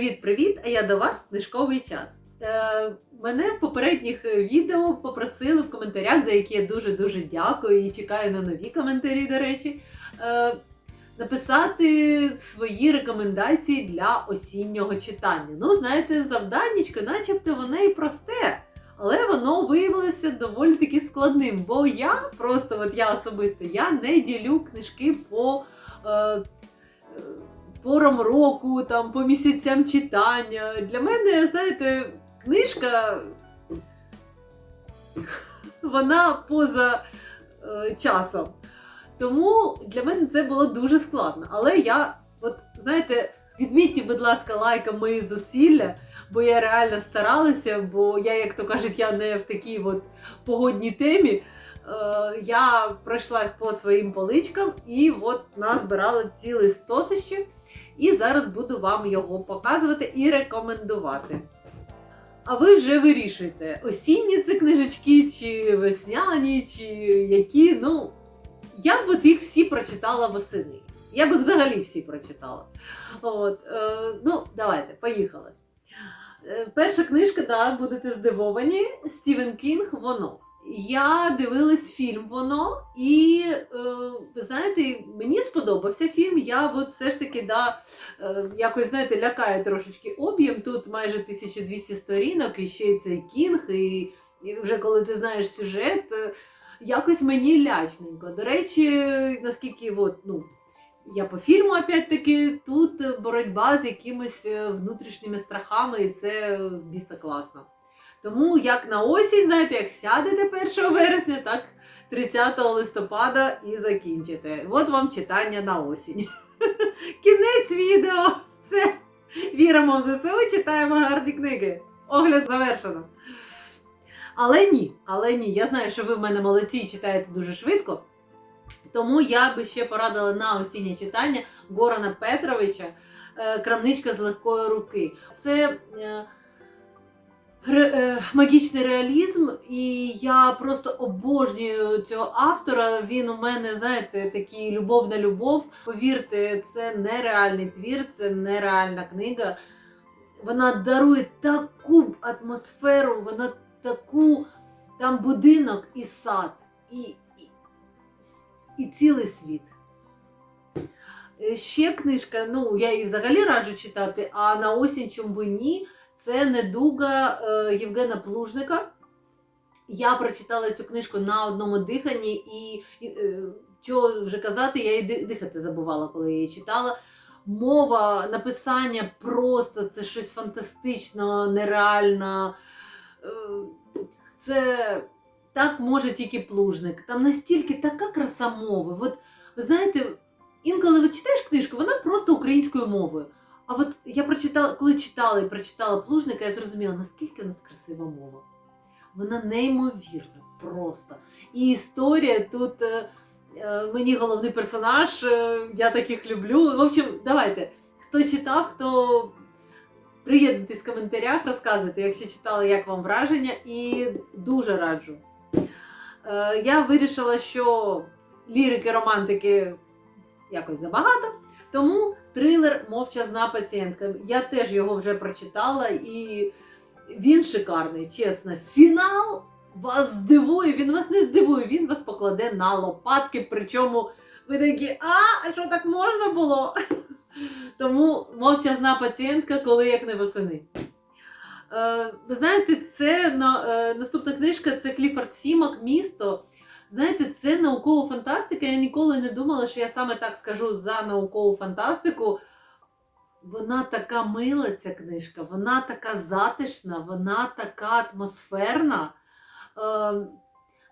Привіт-привіт! А я до вас книжковий час. Е, мене в попередніх відео попросили в коментарях, за які я дуже-дуже дякую і чекаю на нові коментарі, до речі, е, написати свої рекомендації для осіннього читання. Ну, знаєте, завданнячко, начебто воно і просте. Але воно виявилося доволі таки складним, бо я просто, от я особисто, я не ділю книжки по е, порам року, там, по місяцям читання. Для мене, знаєте, книжка вона поза е, часом. Тому для мене це було дуже складно. Але я, от знаєте, відмітьте, будь ласка, лайком мої зусилля, бо я реально старалася, бо я, як то кажуть, я не в такій от погодній темі. Е, я пройшлась по своїм поличкам і от назбирала ціле стосище. І зараз буду вам його показувати і рекомендувати. А ви вже вирішуєте, осінні це книжечки, чи весняні, чи які. Ну, я б от їх всі прочитала восени. Я б взагалі всі прочитала. От, е, ну, давайте, поїхали. Е, перша книжка, да, будете здивовані. Стівен Кінг, воно. Я дивилась фільм воно, і е, ви знаєте, мені сподобався фільм. Я от все ж таки да, е, якось знаєте, лякає трошечки об'єм. Тут майже 1200 сторінок, і ще й цей кінг, і, і вже коли ти знаєш сюжет, е, якось мені лячненько. До речі, наскільки от, ну, я по фільму, опять-таки, тут боротьба з якимись внутрішніми страхами, і це біса класно. Тому як на осінь, знаєте, як сядете 1 вересня, так 30 листопада і закінчите. От вам читання на осінь. Кінець відео. Все. Віримо в ЗСУ, читаємо гарні книги. Огляд завершено. Але ні, але ні. Я знаю, що ви в мене молодці і читаєте дуже швидко. Тому я би ще порадила на осіннє читання Горана Петровича е, Крамничка з легкої руки. Це е, ре- е, магічний реалізм, і я просто обожнюю цього автора. Він у мене, знаєте, такий любов на любов. Повірте, це нереальний твір, це нереальна книга. Вона дарує таку атмосферу, вона таку там будинок і сад, і, і, і цілий світ. Е, Ще книжка, ну я її взагалі раджу читати, а на осінь чому би ні. Це недуга е, Євгена Плужника. Я прочитала цю книжку на одному диханні, і, і е, вже казати, я і дихати забувала, коли я її читала. Мова, написання просто це щось фантастично, нереально. Е, Це так може тільки плужник. Там настільки така краса мови. От, ви знаєте, інколи ви читаєш книжку, вона просто українською мовою. А от я прочитала, коли читала і прочитала плужника, я зрозуміла, наскільки у нас красива мова. Вона неймовірна, просто. І історія тут е, е, мені головний персонаж, е, я таких люблю. В общем, давайте, хто читав, хто приєднуйтесь в коментарях, розказуйте, якщо читали, як вам враження, і дуже раджу. Я вирішила, що лірики, романтики якось забагато, тому трилер Мовчазна пацієнтка. Я теж його вже прочитала, і він шикарний, чесно. Фінал вас здивує, він вас не здивує, він вас покладе на лопатки. Причому ви такі, а, а що так можна було? Тому мовчазна пацієнтка, коли як не восени. Е, ви знаєте, це е, наступна книжка це Кліфорд Сімак Місто. Знаєте, це наукова фантастика. Я ніколи не думала, що я саме так скажу за наукову фантастику. Вона така мила, ця книжка, вона така затишна, вона така атмосферна. Е,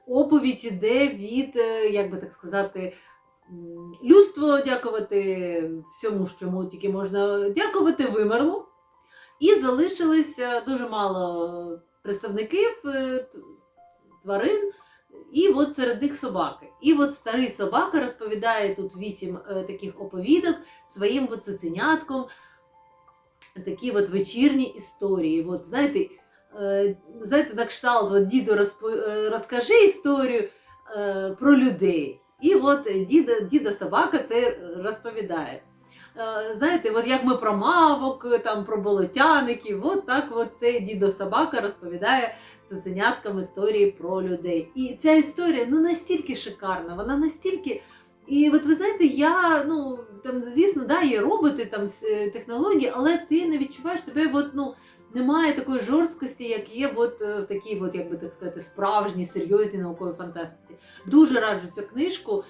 оповідь іде від, е, як би так сказати, людство дякувати всьому, чому тільки можна дякувати, вимерло. І залишилися дуже мало представників е, тварин, і от серед них собаки. І от старий собака розповідає тут вісім е, таких оповідок своїм от цуценятком такі от вечірні історії. От, знаєте, е, знаєте, на кшталт, от, діду розпо... е, розкажи історію про людей. І от діда, діда собака це розповідає. Е, Знаєте, от як ми про мавок, е, там про болотяників, от так от цей дідо собака розповідає цуценяткам історії про людей. І ця історія ну настільки шикарна, вона настільки. І от ви знаєте, я ну там, звісно, да, є роботи, там е, технології, але ти не відчуваєш тебе, от, ну, немає такої жорсткості, як є от, в такій, от, як би так сказати, справжній, серйозній науковій фантастиці. Дуже раджу цю книжку.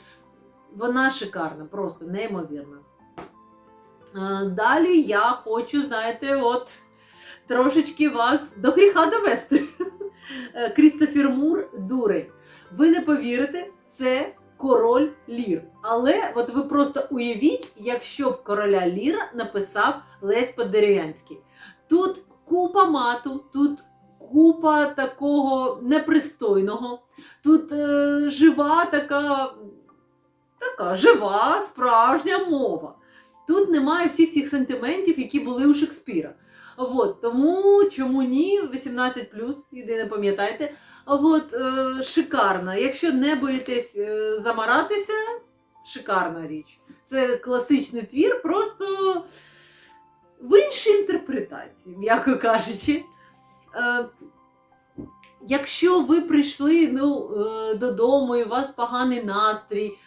Вона шикарна, просто неймовірна. Е, Далі я хочу, знаєте, от трошечки вас до гріха довести. Е, Крістофер Мур дурень. Ви не повірите, це король Лір. Але от ви просто уявіть, якщо б короля Ліра написав Лесь Подерев'янський. Тут купа мату, тут купа такого непристойного, тут е, жива така, така жива, справжня мова. Тут немає всіх цих сентиментів, які були у Шекспіра. От, тому чому ні? 18 єдине пам'ятайте. От, е, шикарна. Якщо не боїтесь е, замаратися, шикарна річ. Це класичний твір, просто в іншій інтерпретації, м'яко кажучи. Е, якщо ви прийшли ну, е, додому, і у вас поганий настрій,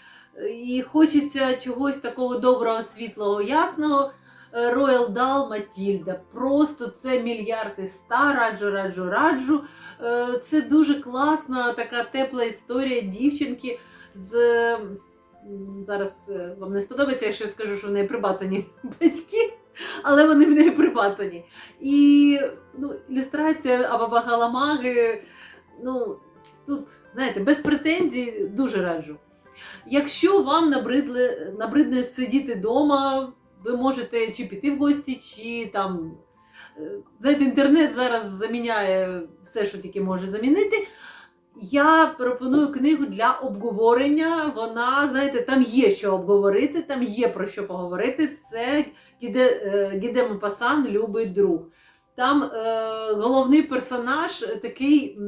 і хочеться чогось такого доброго, світлого, ясного. Роял Дал Матільда. Просто це мільярди ста, раджу, раджу, раджу. Е, Це дуже класна, така тепла історія дівчинки з. Зараз е, вам не сподобається, якщо я скажу, що в неї прибацані батьки, але вони в неї прибацані. І ну, ілюстрація Абаба Галамаги, ну, тут, знаєте, без претензій дуже раджу. Якщо вам набридли, набридне сидіти вдома, ви можете чи піти в гості, чи там. е, Знаєте, інтернет зараз заміняє все, що тільки може замінити. Я пропоную книгу для обговорення. Вона, знаєте, там є що обговорити, там є про що поговорити. Це Гіде, е, Мопасан любить друг. Там е, головний персонаж такий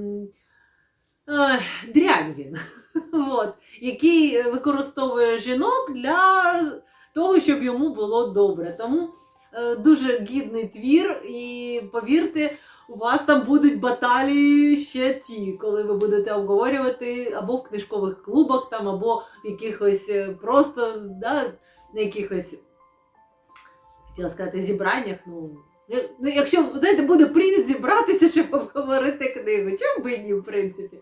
е, дрянь він, от, який використовує жінок для того, щоб йому було добре. Тому е, дуже гідний твір, і повірте, у вас там будуть баталії ще ті, коли ви будете обговорювати або в книжкових клубах, там, або в якихось е, просто да, на якихось хотіла сказати зібраннях. Ну, ну якщо знаєте, буде привід зібратися, щоб обговорити книгу, чому би ні, в принципі.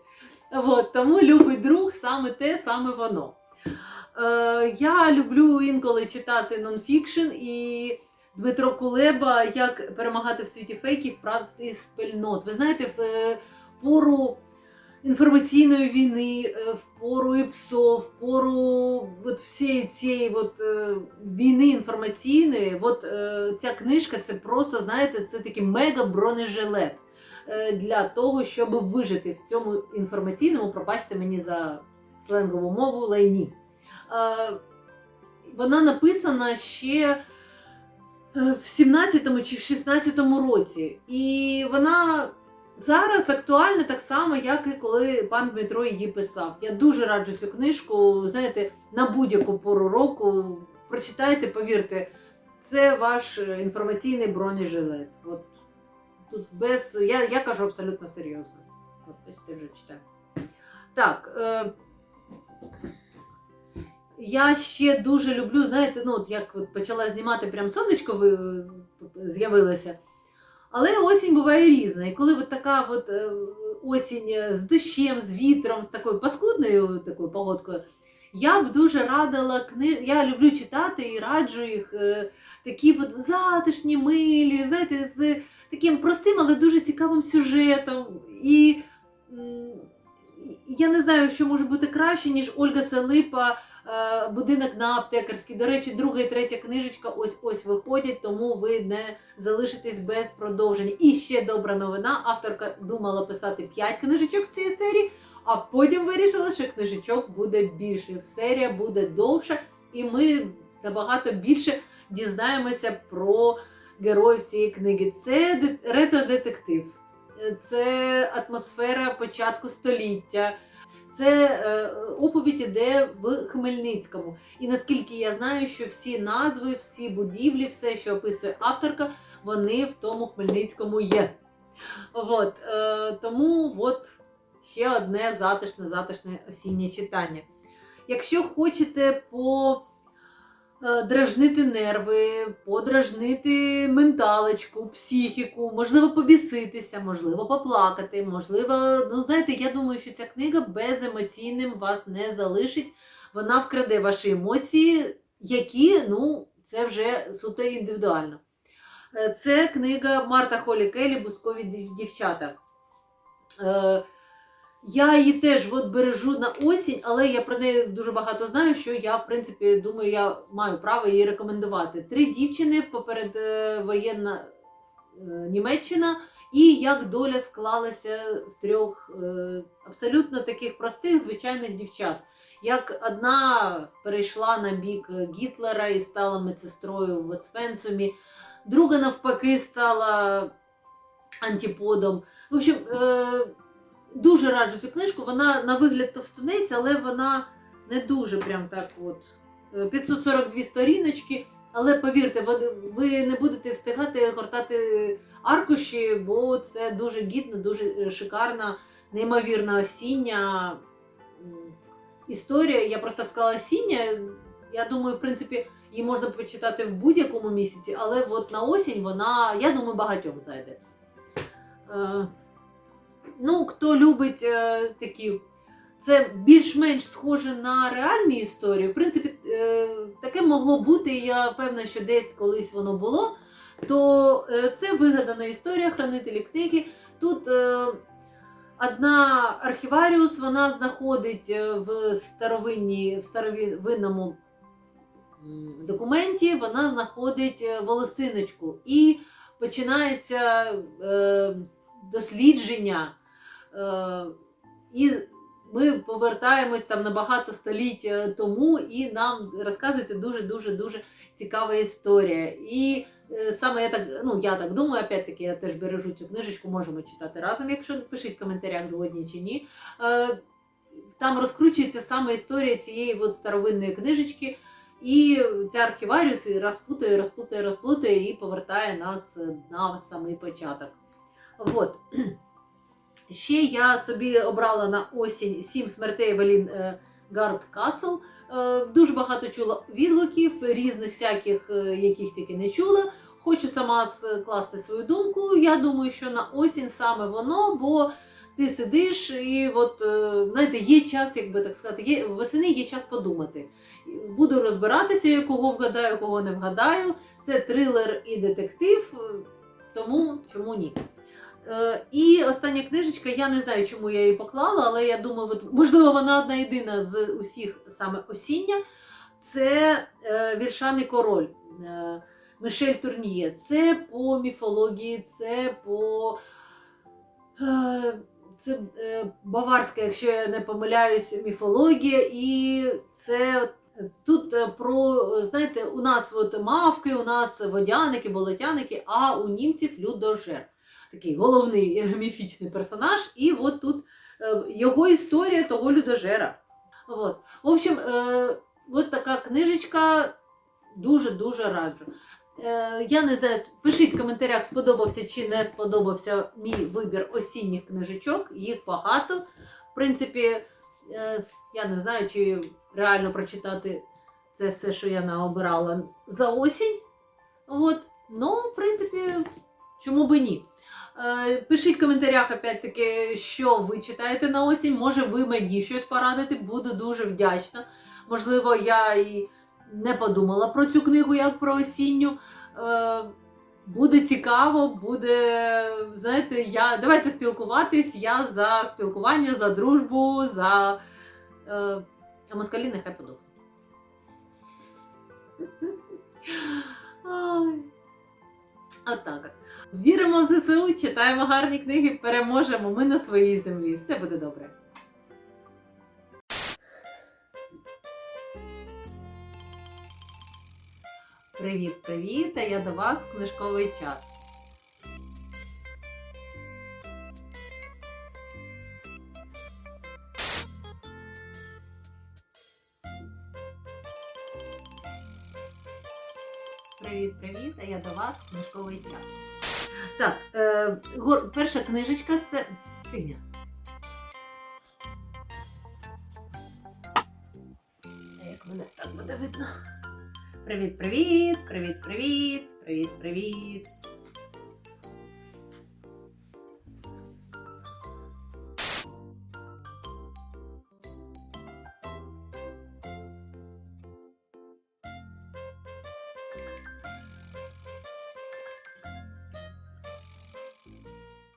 От, тому любий друг саме те, саме воно. Е, я люблю інколи читати нонфікшн і Дмитро Кулеба Як перемагати в світі фейків, правд і спільнот. Ви знаєте, в е, пору інформаційної війни, е, в пору ІПСО, в пору от всієї цієї от, е, війни інформаційної, от ця книжка це просто, знаєте, це такий мега-бронежилет е, для того, щоб вижити в цьому інформаційному, пробачте мені за сленгову мову, лайні. Е, Вона написана ще е, в 17-му чи в 16-му році. І вона зараз актуальна так само, як і коли пан Дмитро її писав. Я дуже раджу цю книжку, знаєте, на будь-яку пору року. Прочитайте, повірте, це ваш е, інформаційний бронежилет. От тут без. Я, я кажу абсолютно серйозно. От, бачите, вже читаю. Так. Е, я ще дуже люблю, знаєте, ну от як от почала знімати, прям сонечко ви- з'явилося. Але осінь буває різна. І коли от така от е, осінь е, з дощем, з вітром, з такою паскудною такою погодкою, я б дуже радила книг. Я люблю читати і раджу їх е, такі от затишні, милі, знаєте, з таким простим, але дуже цікавим сюжетом. І я не знаю, що може бути краще, ніж Ольга Салипа. е, Будинок на аптекарській. До речі, друга і третя книжечка ось ось виходять, тому ви не залишитесь без продовження. І ще добра новина. Авторка думала писати 5 книжечок з цієї серії, а потім вирішила, що книжечок буде більше. Серія буде довша, і ми набагато більше дізнаємося про героїв цієї книги. Це ретро-детектив, це атмосфера початку століття. Це е, оповідь іде в Хмельницькому. І наскільки я знаю, що всі назви, всі будівлі, все, що описує авторка, вони в тому Хмельницькому є. От, е, тому от ще одне затишне, затишне осіннє читання. Якщо хочете по дражнити нерви, подражнити менталочку, психіку, можливо, побіситися, можливо, поплакати, можливо, ну знаєте, я думаю, що ця книга беземоційним вас не залишить. Вона вкраде ваші емоції, які, ну, це вже суто індивідуально. Е, Це книга Марта Холі Келі Бускові дівчата. Я її теж от бережу на осінь, але я про неї дуже багато знаю, що я, в принципі, думаю, я маю право її рекомендувати. Три дівчини поперед е, воєнна е, Німеччина, і як доля склалася в трьох е, абсолютно таких простих, звичайних дівчат. Як одна перейшла на бік Гітлера і стала медсестрою в Освенцумі, друга навпаки стала антиподом. В общем, дуже раджу цю книжку. Вона на вигляд товстунець, але вона не дуже прям так от. Е, 542 сторіночки. Але повірте, ви- не будете встигати гортати аркуші, бо це дуже гідна, дуже шикарна, неймовірна осіння історія. Я просто так сказала осіння. Я думаю, в принципі, її можна почитати в будь-якому місяці, але от на осінь вона, я думаю, багатьом зайде. Ну, хто любить е, такі. Це більш-менш схоже на реальні історії. В принципі, е, таке могло бути, і я певна, що десь колись воно було. То е, це вигадана історія хранителі книги. Тут е, одна архіваріус вона знаходить е, в старовинній, в старовинному документі, вона знаходить е, волосиночку. І починається е, дослідження. Е, і ми повертаємось там на багато століть е, тому, і нам розказується дуже дуже дуже цікава історія. І е, саме я так, ну я так думаю, опять-таки я теж бережу цю книжечку, можемо читати разом, якщо пишіть в коментарях, згодні чи ні. Там розкручується саме історія цієї от старовинної книжечки. І ця архіваріус розплутує, розплутує, розплутує і повертає нас на самий початок. От. Ще я собі обрала на осінь сім смертей Евелін е, Гард Касл. Е, Дуже багато чула відгуків, різних всяких, е, яких тільки не чула. Хочу сама скласти свою думку. Я думаю, що на осінь саме воно, бо ти сидиш і от, знаєте, є час, як би так сказати, є, восени є час подумати. Буду розбиратися, кого вгадаю, кого не вгадаю. Це трилер і детектив, тому чому ні? Е, І остання книжечка, я не знаю, чому я її поклала, але я думаю, можливо, вона одна єдина з усіх саме осіння. Це е, Віршаний король е, Мишель Турніє. Це по міфології, це по. Це баварська, якщо я не помиляюсь, міфологія, і це тут про, знаєте, у нас от мавки, у нас водяники, болотяники, а у німців людожер такий головний е, міфічний персонаж, і от тут е, його історія того людожера. От. В общем, е, от така книжечка дуже-дуже раджу. Я не знаю, пишіть в коментарях, сподобався чи не сподобався мій вибір осінніх книжечок. Їх багато. В принципі, я не знаю, чи реально прочитати це все, що я наобирала за осінь. От. Ну, в принципі, чому би ні? Е, Пишіть в коментарях, опять-таки, що ви читаєте на осінь. Може, ви мені щось порадите, буду дуже вдячна. Можливо, я і не подумала про цю книгу як про осінню. Е, Буде цікаво, буде, знаєте, я давайте спілкуватись. Я за спілкування, за дружбу, за е, москалі нехай подумають. Ай. Отак. от. Віримо в ЗСУ, читаємо гарні книги, переможемо. Ми на своїй землі. Все буде добре. Привіт-привіт! А я до вас книжковий час. Привіт-привіт! А я до вас книжковий час. Так, е, гор, перша книжечка це. Фігня. Як мене так буде видно? Привіт, привіт, привіт, привіт, привіт, привіт.